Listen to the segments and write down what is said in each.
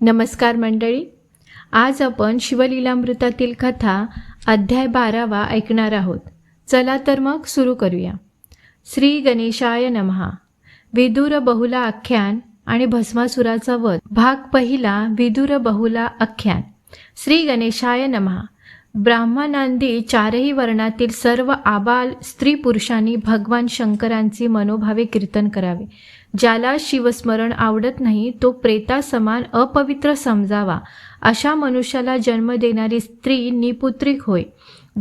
नमस्कार मंडळी. आज आपण शिवलीलामृतातील कथा अध्याय बारावा ऐकणार आहोत. चला तर मग सुरू करूया. श्री गणेशाय नमहा विदुर बहुला आख्यान आणि भस्मासुराचा वध. भाग पहिला विदुर बहुला आख्यान. श्री गणेशाय नमहा ब्राह्मणांदी चारही वर्णातील सर्व आबाल स्त्री पुरुषांनी भगवान शंकरांची मनोभावे कीर्तन करावे. ज्याला शिवस्मरण आवडत नाही तो प्रेता समान अपवित्र समजावा. अशा मनुष्याला जन्म देणारी स्त्री निपुत्रिक होय.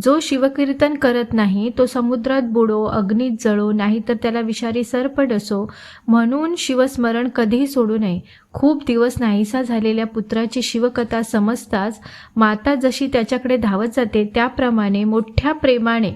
जो शिवकीर्तन करत नाही तो समुद्रात बुडो अग्नीत जळो नाही तर त्याला विषारी सर्प डसो म्हणून शिवस्मरण कधीही सोडू नये. खूप दिवस नाहीसा झालेल्या पुत्राची शिवकथा समजताच माता जशी त्याच्याकडे धावत जाते त्याप्रमाणे मोठ्या प्रेमाने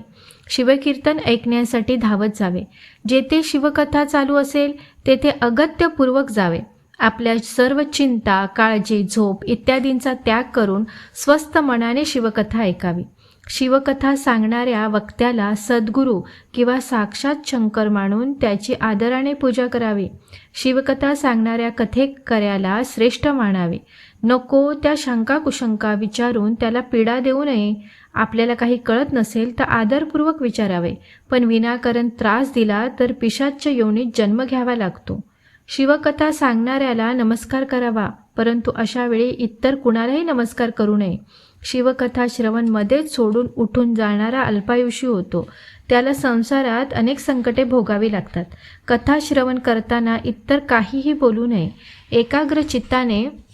शिवकीर्तन ऐकण्यासाठी धावत जावे. जेथे शिवकथा चालू असेल तेथे अगत्यपूर्वक जावे. आपल्या सर्व चिंता काळजी झोप इत्यादींचा त्याग करून स्वस्थ मनाने शिवकथा ऐकावी. शिवकथा सांगणाऱ्या वक्त्याला सद्गुरू किंवा साक्षात शंकर मानून त्याची आदराने पूजा करावी. शिवकथा सांगणाऱ्या कथेकऱ्याला श्रेष्ठ मानावे. नको त्या शंका कुशंका विचारून त्याला पीडा देऊ नये. आपल्याला काही कळत नसेल तर आदरपूर्वक विचारावे. पण विनाकारण त्रास दिला तर पिशाच्य योनीत जन्म घ्यावा लागतो. शिवकथा सांगणाऱ्याला नमस्कार करावा परंतु अशा वेळी इतर कुणालाही नमस्कार करू नये. शिवकथा श्रवण मध्येच सोडून उठून जाणारा अल्पायुषी होतो. त्याला संसारात अनेक संकटे भोगावी लागतात. कथा श्रवण करताना इतर काहीही बोलू नये. एकाग्र चित्ताने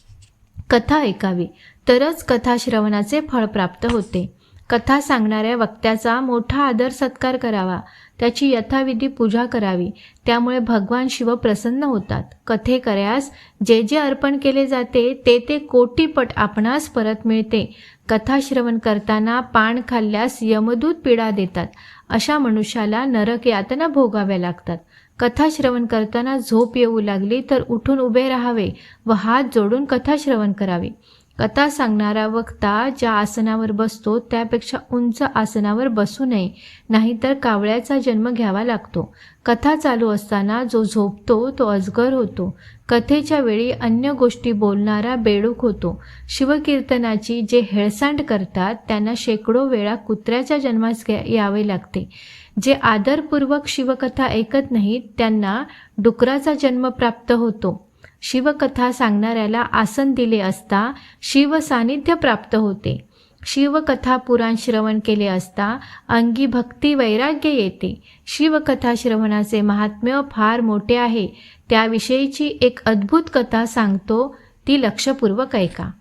कथा ऐकावी. तरच कथा श्रवणाचे फळ प्राप्त होते. कथा सांगणाऱ्या वक्त्याचा मोठा आदर सत्कार करावा. त्याची यथाविधी पूजा करावी. त्यामुळे भगवान शिव प्रसन्न होतात. कथेकऱ्यास जे जे अर्पण केले जाते ते ते कोटीपट आपणास परत मिळते. कथा श्रवण करताना पान खाल्ल्यास यमदूत पीडा देतात. अशा मनुष्याला नरक यातना भोगाव्या लागतात. कथा श्रवण करताना झोप येऊ लागली तर उठून उभे राहावे व हात जोडून कथा श्रवण करावे. कथा सांगणारा वक्ता ज्या आसनावर बसतो त्यापेक्षा उंच आसनावर बसू नये नाहीतर कावळ्याचा जन्म घ्यावा लागतो. कथा चालू असताना जो झोपतो तो अजगर होतो. कथेच्या वेळी अन्य गोष्टी बोलणारा बेडूक होतो. शिवकीर्तनाची जे हेळसांड करतात त्यांना शेकडो वेळा कुत्र्याच्या जन्मास यावे लागते. जे आदरपूर्वक शिवकथा ऐकत नाहीत त्यांना डुकराचा जन्म प्राप्त होतो. शिवकथा सांगणाऱ्याला आसन दिले असता शिव सानिध्य प्राप्त होते. शिवकथा पुराण श्रवण केले असता अंगी भक्ती वैराग्य येते. शिवकथा श्रवणाचे महात्म्य फार मोठे आहे. त्याविषयीची एक अद्भुत कथा सांगतो ती लक्षपूर्वक ऐका.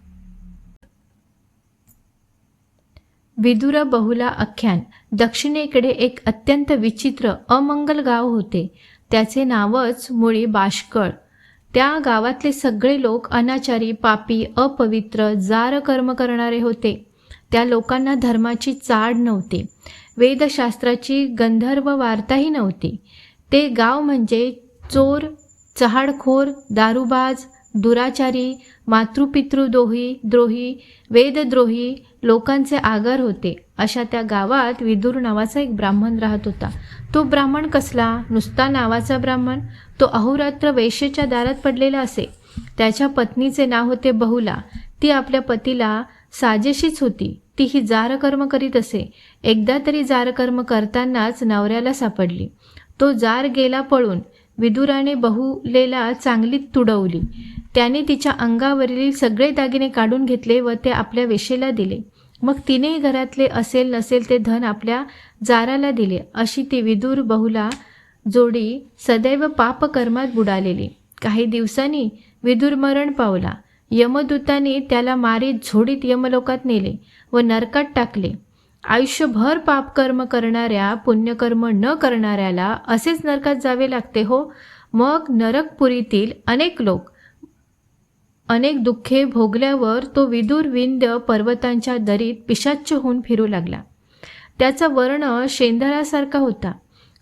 विदुर बहुला आख्यान दक्षिणेकडे एक अत्यंत विचित्र अमंगल गाव होते. त्याचे नावच मुळी बाष्कळ. त्या गावातले सगळे लोक अनाचारी पापी अपवित्र जार कर्म करणारे होते. त्या लोकांना धर्माची चाड नव्हती. वेदशास्त्राची गंधर्व वार्ताही नव्हती. ते गाव म्हणजे चोर चहाडखोर दारुबाज दुराचारी मातृपितृद्रोही द्रोही वेदद्रोही लोकांचे आगर होते. अशा त्या गावात विदूर नावाचा एक ब्राह्मण राहत होता. तो ब्राह्मण कसला? नुसता नावाचा ब्राह्मण? तो अहोरात्र वेशेच्या दारात पडलेला असे. त्याच्या पत्नीचे नाव होते बहुला. ती आपल्या पतीला साजेशीच होती. ती ही जारकर्म करीत असे. एकदा तरी जारकर्म करतानाच नवऱ्याला सापडली. तो जार गेला पळून. विदुराने बहुलेला चांगली तुडवली. त्याने तिच्या अंगावरील सगळे दागिने काढून घेतले व ते आपल्या वेशेला दिले. मग तिने घरातले असेल नसेल ते धन आपल्या जाराला दिले. अशी ती विदूर बहुला जोडी सदैव पापकर्मात बुडालेली. काही दिवसांनी विदूर मरण पावला. यमदूताने त्याला मारीत झोडीत यमलोकात नेले व नरकात टाकले. आयुष्यभर पापकर्म करणाऱ्या पुण्यकर्म न करणाऱ्याला असेच नरकात जावे लागते हो? मग नरकपुरीतील अनेक लोक अनेक दुःखे भोगल्यावर तो विदूर विंध्य पर्वतांच्या दरीत पिशाच्च होऊन फिरू लागला. त्याचा वर्ण शेंदरासारखा होता.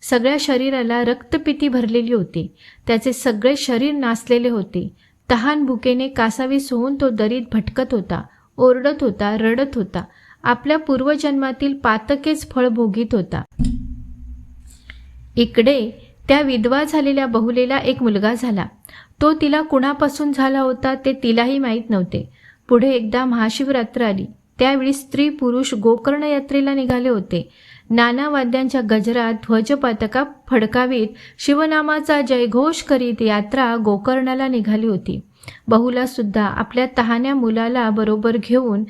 सगळ्या शरीराला रक्तपिती भरलेली होती. त्याचे सगळे शरीर नाचलेले होते. तहान भुकेने कासावीस होऊन तो दरीत भटकत होता ओरडत होता रडत होता. आपल्या पूर्वजन्मातील पातकेच फळ भोगीत होता. इकडे त्या विधवा झालेल्या बहुलेला एक मुलगा झाला. तो तिला कुणापासून झाला होता ते तिलाही माहीत नव्हते. पुढे एकदा महाशिवरात्र आली. त्यावेळी स्त्री पुरुष गोकर्ण यात्रेला निघाले होते. नाना वाद्यांच्या गजरात ध्वजपातका फडकावीत शिवनामाचा जयघोष करीत यात्रा गोकर्णाला निघाली होती. बहुला सुद्धा आपल्या तहान्या मुलाला बरोबर घेऊन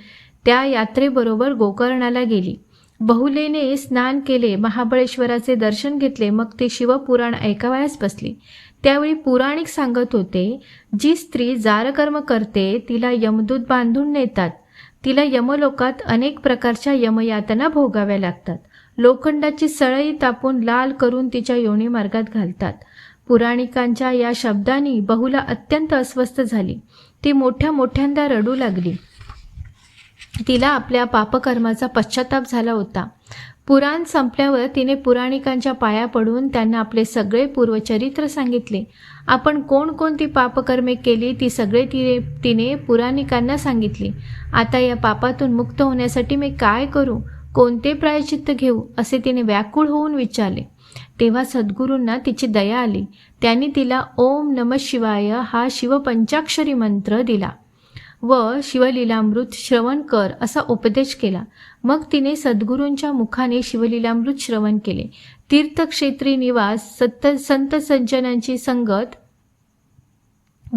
त्या यात्रेबरोबर गोकर्णाला गेली. बहुलेने स्नान केले महाबळेश्वराचे दर्शन घेतले मग ते शिवपुराण ऐकावयास बसले. त्यावेळी पुराणिक सांगत होते जी स्त्री जारकर्म करते तिला यमदूत बांधून नेतात. तिला यमलोकात अनेक प्रकारच्या यमयातना भोगाव्या लागतात. लोखंडाची सळई तापून लाल करून तिच्या योनी मार्गात घालतात. पुराणिकांच्या या शब्दांनी बहुला अत्यंत अस्वस्थ झाली. ती मोठ्या मोठ्यांदा रडू लागली. तिला आपल्या पापकर्माचा पश्चाताप झाला होता. पुराण संपल्यावर तिने पुराणिकांच्या पाया पडून त्यांना आपले सगळे पूर्वचरित्र सांगितले. आपण कोणकोणती पापकर्मे केली ती सगळे तिने तिने पुराणिकांना सांगितली. आता या पापातून मुक्त होण्यासाठी मी काय करू? कोणते प्रायचित्त घेऊ? असे तिने व्याकुळ होऊन विचारले. तेव्हा सद्गुरूंना तिची दया आली. त्यांनी तिला ओम नम शिवाय हा शिवपंचाक्षरी मंत्र दिला. व शिवलीलामृत श्रवण कर असा उपदेश केला. मग तिने सद्गुरूंच्या मुखाने शिवलीलामृत श्रवण केले. तीर्थक्षेत्री निवास सत्त संत सज्जनांची संगत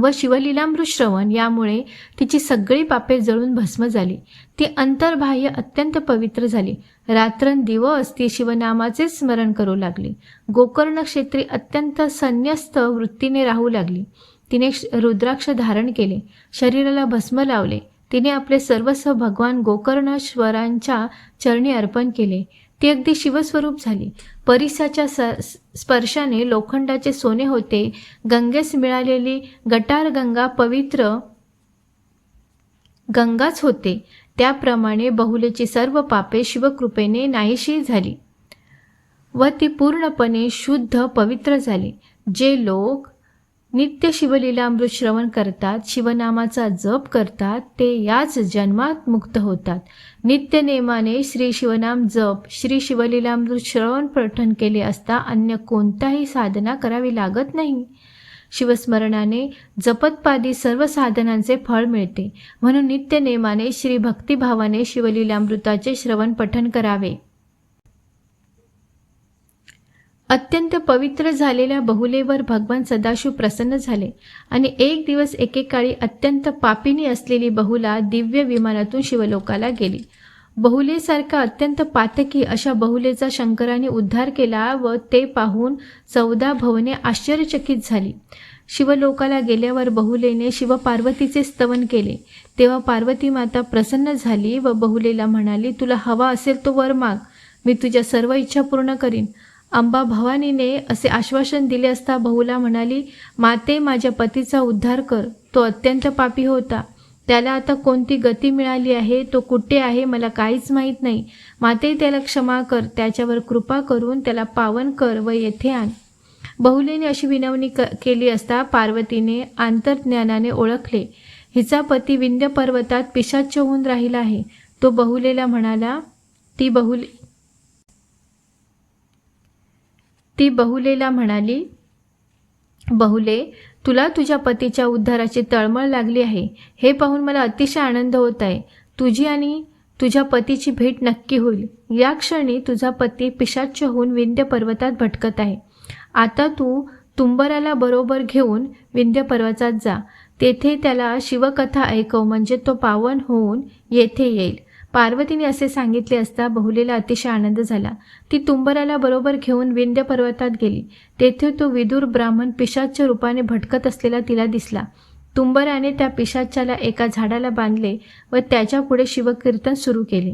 व शिवलीलामृत श्रवण यामुळे तिची सगळी पापे जळून भस्म झाली. ती अंतर्बाह्य अत्यंत पवित्र झाली. रात्रंदिवस ती शिवनामाचे स्मरण करू लागली. गोकर्ण क्षेत्री अत्यंत संन्यस्त वृत्तीने राहू लागली. तिने श- रुद्राक्ष धारण केले. शरीराला भस्म लावले. तिने आपले सर्वस्व भगवान गोकर्णेश्वरांच्या चरणी अर्पण केले. ती अगदी शिवस्वरूप झाली. परिसाच्या स स्पर्शाने लोखंडाचे सोने होते. गंगेस मिळालेली गटार गंगा पवित्र गंगाच होते. त्याप्रमाणे बहुलेची सर्व पापे शिवकृपेने नाहीशी झाली व ती पूर्णपणे शुद्ध पवित्र झाली. जे लोक नित्य शिवलीलामृत श्रवण करतात शिवनामाचा जप करतात ते याच जन्मात मुक्त होतात. नित्य नेमाने श्री शिवनाम जप श्री शिवलीलामृत श्रवण पठण केले असता अन्य कोणताही साधना करावी लागत नाही. शिवस्मरणाने जपतपादी सर्व साधनांचे फळ मिळते. म्हणून नित्य नेमाने श्री भक्तिभावाने शिवलीलामृताचे श्रवण पठण करावे. अत्यंत पवित्र झालेल्या बहुलेवर भगवान सदाशिव प्रसन्न झाले आणि एक दिवस एकेकाळी अत्यंत पापिनी असलेली बहुला दिव्य विमानातून शिवलोकाला गेली. बहुलेसारखा अत्यंत पातकी अशा बहुलेचा शंकराने उद्धार केला व ते पाहून चौदा भवने आश्चर्यचकित झाली. शिवलोकाला गेल्यावर बहुलेने शिवपार्वतीचे स्तवन केले. तेव्हा पार्वती माता प्रसन्न झाली व बहुलेला म्हणाली तुला हवा असेल तो वर माग. मी तुझ्या सर्व इच्छा पूर्ण करीन. अंबा भवानीने असे आश्वासन दिले असता बहुला म्हणाली माते माझ्या पतीचा उद्धार कर. तो अत्यंत पापी होता. त्याला आता कोणती गती मिळाली आहे? तो कुठे आहे? मला काहीच माहीत नाही. माते त्याला क्षमा कर. त्याच्यावर कृपा करून त्याला पावन कर व येथे आण. बहुलेने अशी विनवणी क केली असता पार्वतीने आंतरज्ञानाने ओळखले. हिचा पती विंध्य पर्वतात पिशाच होऊन राहिला आहे. तो बहुलेला म्हणाला ती बहुल ती बहुलेला म्हणाली बहुले तुला तुझ्या पतीच्या उद्धाराची तळमळ लागली आहे. हे पाहून मला अतिशय आनंद होत आहे. तुझी आणि तुझ्या पतीची भेट नक्की होईल. या क्षणी तुझा पती पिशाच्य होऊन विंध्य पर्वतात भटकत आहे. आता तू तुंबराला बरोबर घेऊन विंध्य पर्वतात जा. तेथे त्याला शिवकथा ऐकव म्हणजे तो पावन होऊन येथे येईल. पार्वतीने असे सांगितले असता बहुलेला अतिशय आनंद झाला. ती तुंबराला बरोबर घेऊन विंध्य पर्वतात गेली. तेथे तो विदूर ब्राह्मण पिशाच्या रूपाने भटकत असलेला तिला दिसला. तुंबराने त्या पिशाच्याला एका झाडाला बांधले व त्याच्या पुढे शिवकीर्तन सुरू केले.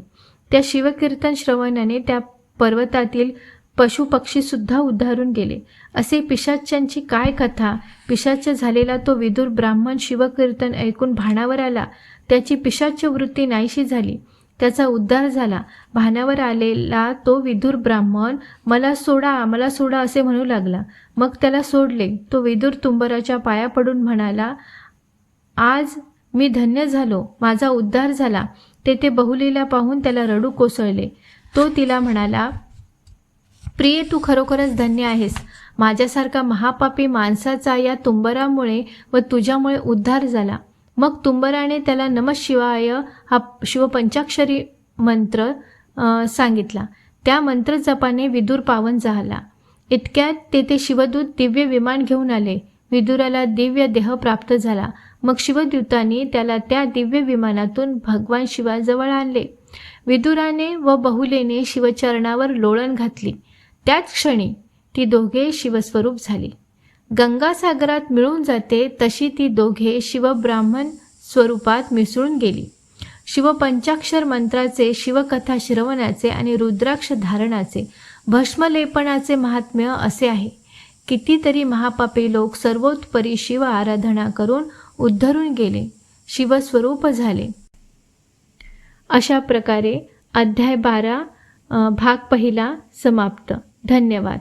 त्या शिवकीर्तन श्रवणाने त्या पर्वतातील पशुपक्षीसुद्धा उद्धारून गेले. असे पिशाच्यांची काय कथा? पिशाच्य झालेला तो विदूर ब्राह्मण शिवकीर्तन ऐकून भाणावर आला. त्याची पिशाच्य वृत्ती नाहीशी झाली. त्याचा उद्धार झाला. भानावर आलेला तो विदूर ब्राह्मण मला सोडा मला सोडा असे म्हणू लागला. मग त्याला सोडले. तो विदूर तुंबराच्या पाया पडून म्हणाला आज मी धन्य झालो. माझा उद्धार झाला. तेथे बहुलीला पाहून त्याला रडू कोसळले. तो तिला म्हणाला प्रिय तू खरोखरच धन्य आहेस. माझ्यासारखा महापापी माणसाचा या तुंबरामुळे व तुझ्यामुळे उद्धार झाला. मग तुंबराने त्याला नम शिवाय हा शिवपंचाक्षरी मंत्र सांगितला. त्या मंत्र जपाने विदूर पावन झाला. इतक्यात तेथे शिवदूत दिव्य विमान घेऊन आले. विदुराला दिव्य देह प्राप्त झाला. मग शिवदूतांनी त्याला त्या दिव्य विमानातून भगवान शिवाजवळ आणले. विदुराने व बहुलेने शिवचरणावर लोळण घातली. त्याच क्षणी ती दोघे शिवस्वरूप झाली. गंगासागरात मिळून जाते तशी ती दोघे शिवब्राह्मण स्वरूपात मिसळून गेली. शिवपंचाक्षर मंत्राचे शिवकथा श्रवणाचे आणि रुद्राक्ष धारणाचे भस्मलेपणाचे महात्म्य असे आहे. कितीतरी महापापी लोक सर्वोत्परी शिव आराधना करून उद्धरून गेले शिवस्वरूप झाले. अशा प्रकारे अध्याय बारा भाग पहिला समाप्त. धन्यवाद.